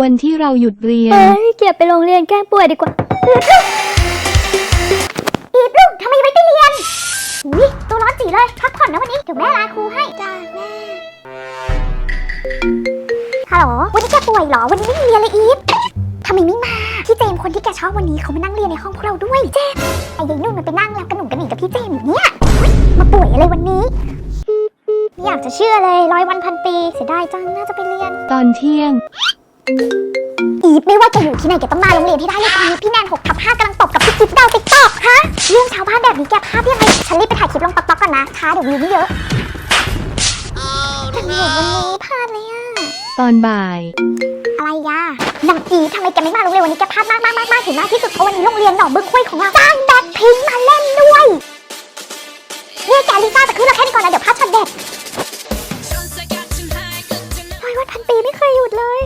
วันที่เราหยุดเรียน เอ้ยเกียบไปโรงเรียนแกล้งป่วยดีกว่า อีฟลูกทำไมไม่ไปเรียนอุ้ยตัวร้อนจีเลยพักผ่อนนะวันนี้ เดี๋ยวแม่ลาครูให้ จ้าแม่ ฮัลโหล วันนี้แกป่วยเหรอ วันนี้ไม่มีเรียนเลยอีฟทำไมไม่มา พี่เจมส์คนที่แกชอบวันนี้เขามานั่งเรียนในห้องพวกเราด้วยเจมส์ไอ้ยายนุ่นมันไปนั่งแล้วกระหนุ่มกระหนิ่งกับพี่เจมส์อยู่เนี่ยเฮ้ยมาป่วยอะไรวันนี้ ไม่อยากจะเชื่อเลยร้อยวันพันปีเสียดายจังน่าจะไปเรียน ตอนเที่ยง อีฟไม่ว่าแกอยู่ที่ไหนแกต้องมาโรงเรียนให้ได้เลยตอนนี้พี่แนนหกทับห้ากำลังตบกับพี่จิ๊บดาวติ๊กตอกฮะเรื่องชาวบ้านแบบนี้แกพลาดยังไงฉันรีบไปถ่ายคลิปลงติ๊กต็อกก่อนนะช้าเดี๋ยววิวไม่เยอะแต่หนูวันนี้พลาดเลยอะตอนบ่าย อะไรยะนางอีฟทำไมแกไม่มาโรงเรียนวันนี้แกพลาดมากมากมากมากถึงมากที่สุดเพราะวันนี้โรงเรียนหนองบึกคุยของเราจ้างแบ็คพิงมาเล่นด้วยเนี่ยแกลิซ่าแต่คือเราแค่นี้ก่อนนะเดี๋ยวพลาดช็อตเด็ด พันปีไม่เคยหยุดเลย